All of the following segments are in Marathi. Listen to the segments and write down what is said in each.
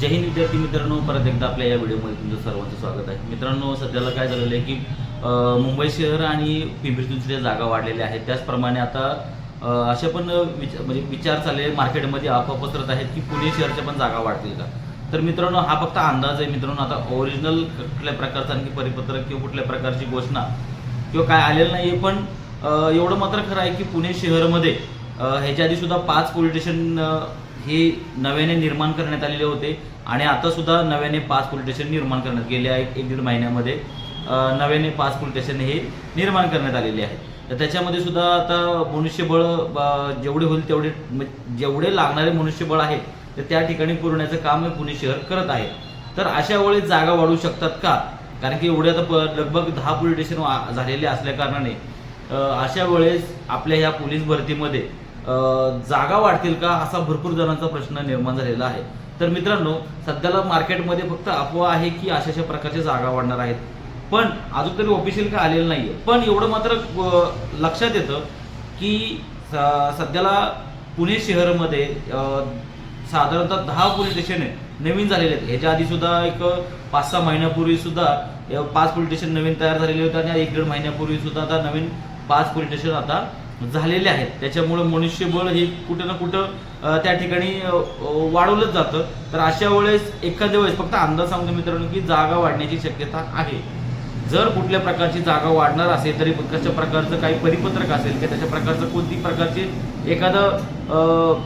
जय हिंद विद्यार्थी मित्रांनो परत एकदा आपल्या या व्हिडिओमध्ये तुमचं सर्वांचं स्वागत आहे. मित्रांनो सध्याला काय झालेलं आहे की मुंबई शहर आणि पिंपरी चिंचवडच्या जागा वाढलेल्या आहेत त्याचप्रमाणे आता असे पण विच म्हणजे विचार चालले मार्केटमध्ये अफवा पसरत आहेत की पुणे शहरच्या पण जागा वाढतील का? तर मित्रांनो हा फक्त अंदाज आहे मित्रांनो. आता ओरिजिनल कुठल्या प्रकारचं आणखी परिपत्रक किंवा कुठल्या प्रकारची घोषणा किंवा काय आलेलं नाही पण एवढं मात्र खरं आहे की पुणे शहरमध्ये ह्याच्या आधी सुद्धा पाच पोलीस स्टेशन हे नव्याने निर्माण करण्यात आलेले होते आणि आता सुद्धा नव्याने पाच पोलीस स्टेशन निर्माण करण्यात गेले आहे एक दीड महिन्यामध्ये. नव्याने पाच पोलीस स्टेशन हे निर्माण करण्यात आलेले आहे तर त्याच्यामध्ये सुद्धा आता मनुष्यबळ जेवढे होईल तेवढे म्हणजे जेवढे लागणारे मनुष्यबळ आहे तर त्या ठिकाणी पुरवण्याचं काम हे पुणे शहर करत आहे. तर अशा वेळेस जागा वाढू शकतात का? कारण की एवढे आता प- लगभग दहा पोलीस स्टेशन वा- झालेले असल्या कारणाने अशा वेळेस आपल्या ह्या पोलीस भरतीमध्ये जागा वाढतील का असा भरपूर जणांचा प्रश्न निर्माण झालेला आहे. तर मित्रांनो सध्याला मार्केटमध्ये फक्त अफवा आहे की अशा अशा प्रकारच्या जागा वाढणार आहेत. पण अजून तरी ऑफिशियल काय आलेलं नाही आहे पण एवढं मात्र लक्षात येतं की स- सध्याला पुणे शहरामध्ये साधारणतः दहा पोलीस स्टेशन नवीन झालेले आहेत. ह्याच्या आधी सुद्धा एक पाच सहा महिन्यापूर्वी सुद्धा पाच पोलीस स्टेशन नवीन तयार झालेले होते आणि एक दीड महिन्यापूर्वी सुद्धा आता नवीन पाच पोलीस स्टेशन आता झालेले आहेत. त्याच्यामुळं मनुष्यबळ हे कुठं ना कुठं त्या ठिकाणी वाढवलंच जातं. तर अशा वेळेस एखाद्या वेळेस फक्त अंदाज सांगतो मित्रांनो की जागा वाढण्याची शक्यता आहे. जर कुठल्या प्रकारची जागा वाढणार असेल तरी कशा प्रकारचं काही परिपत्रक असेल किंवा त्याच्या प्रकारचं कोणती प्रकारची एखादं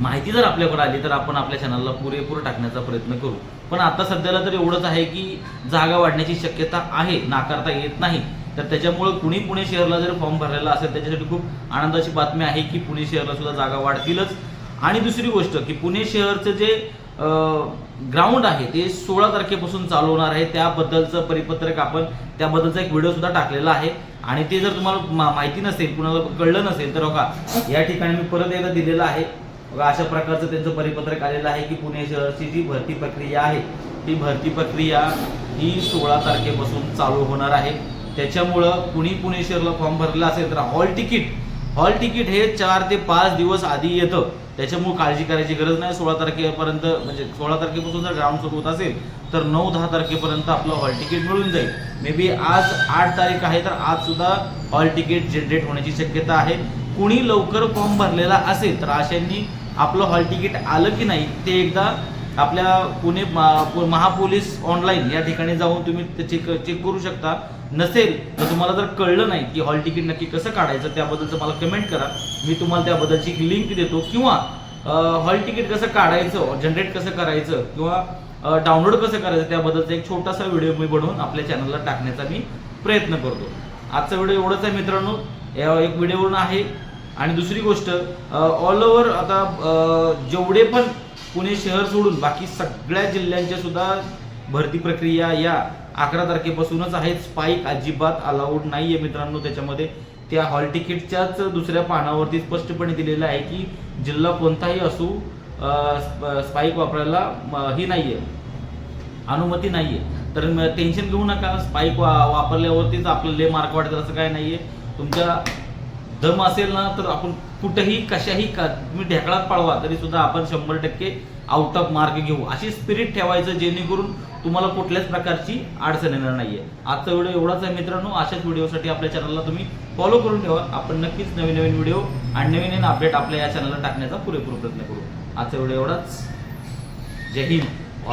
माहिती जर आपल्याकडे आली तर आपण आपल्या चॅनलला पुरेपूर टाकण्याचा प्रयत्न करू. पण आता सध्याला तर एवढंच आहे की जागा वाढण्याची शक्यता आहे. नाकारता येत नाही. तर त्याच्यामुळे कुणी पुणे शहरला जर फॉर्म भरलेला असेल त्याच्यासाठी खूप आनंदाची बातमी आहे की पुणे शहरला सुद्धा जागा वाढतीलच. आणि दुसरी गोष्ट की पुणे शहरचं जे ग्राउंड आहे ते सोळा तारखेपासून चालू होणार आहे. त्याबद्दलचं परिपत्रक आपण त्याबद्दलचा एक व्हिडिओ सुद्धा टाकलेला आहे. आणि ते जर तुम्हाला मा- माहिती नसेल कुणाला कळलं नसेल तर हो बघा या ठिकाणी मी परत एकदा दिलेलं आहे. हो बघा अशा प्रकारचं त्यांचं परिपत्रक आलेलं आहे की पुणे शहरची जी भरती प्रक्रिया आहे ती भरती प्रक्रिया ही सोळा तारखेपासून चालू होणार आहे. त्याच्यामुळं कुणी पुणे शहरला फॉर्म भरला असेल तर हॉल तिकीट हॉल तिकीट हे चार ते पाच दिवस आधी येतं. त्याच्यामुळे काळजी करायची गरज नाही. सोळा तारखेपर्यंत म्हणजे सोळा तारखेपासून जर ग्राउंड सुरू होत असेल तर नऊ दहा तारखेपर्यंत आपलं हॉल तिकीट मिळून जाईल. मे बी आज आठ तारीख आहे तर आज सुद्धा हॉल तिकीट जनरेट होण्याची शक्यता आहे. कुणी लवकर फॉर्म भरलेला असेल तर अशांनी आपलं हॉल तिकीट आलं की नाही ते एकदा आपल्या पुणे पु- महापोलीस ऑनलाईन या ठिकाणी जाऊन तुम्ही ते चेक चेक करू शकता. नसेल तर तुम्हाला जर कळलं नाही की हॉल तिकीट नक्की कसं काढायचं त्याबद्दलचं मला कमेंट करा. मी तुम्हाला त्याबद्दलची लिंक देतो. किंवा हॉल तिकीट कसं काढायचं जनरेट कसं करायचं किंवा डाउनलोड कसं करायचं त्याबद्दलचा एक छोटासा व्हिडिओ मी बनवून आपल्या चॅनलला टाकण्याचा मी प्रयत्न करतो. आजचा व्हिडिओ एवढंच आहे मित्रांनो. या एक व्हिडिओवरून आहे. आणि दुसरी गोष्ट ऑल ओव्हर आता जेवढे पण पुणे शहर सोडून बाकी सगळ्या जिल्ह्यांच्या सुद्धा भरती प्रक्रिया या अकरा तारखेपासूनच आहेत. स्पाईक अजिबात अलाउड नाहीये मित्रांनो त्याच्यामध्ये. त्या हॉल तिकीटच्याच दुसऱ्या पानावरती स्पष्टपणे दिलेलं आहे की जिल्हा कोणताही असू स्पाईक वापरायला ही नाही आहे अनुमती नाहीये. तर टेन्शन घेऊ नका. स्पाईक वा वापरल्यावरतीच आपलं मार्क वाटत असं काय आहे तुमच्या दम असेल ना तर आपण कुठेही कशाही का तुम्ही ढेकळात पळवा तरी सुद्धा आपण शंभर टक्के आउट ऑफ मार्क घेऊ. अशी स्पिरिट ठेवायचं जेणेकरून तुम्हाला कुठल्याच प्रकारची अडचण येणार नाहीये. आजचा व्हिडिओ एवढाच आहे मित्रांनो. अशाच व्हिडिओसाठी आपल्या चॅनलला तुम्ही फॉलो करून ठेवा. आपण नक्कीच नवीन नवीन व्हिडिओ आणि नवीन नवीन अपडेट आपल्या या चॅनलला टाकण्याचा पुरेपूर प्रयत्न करू. आजचा व्हिडिओ एवढाच. जय हिंद.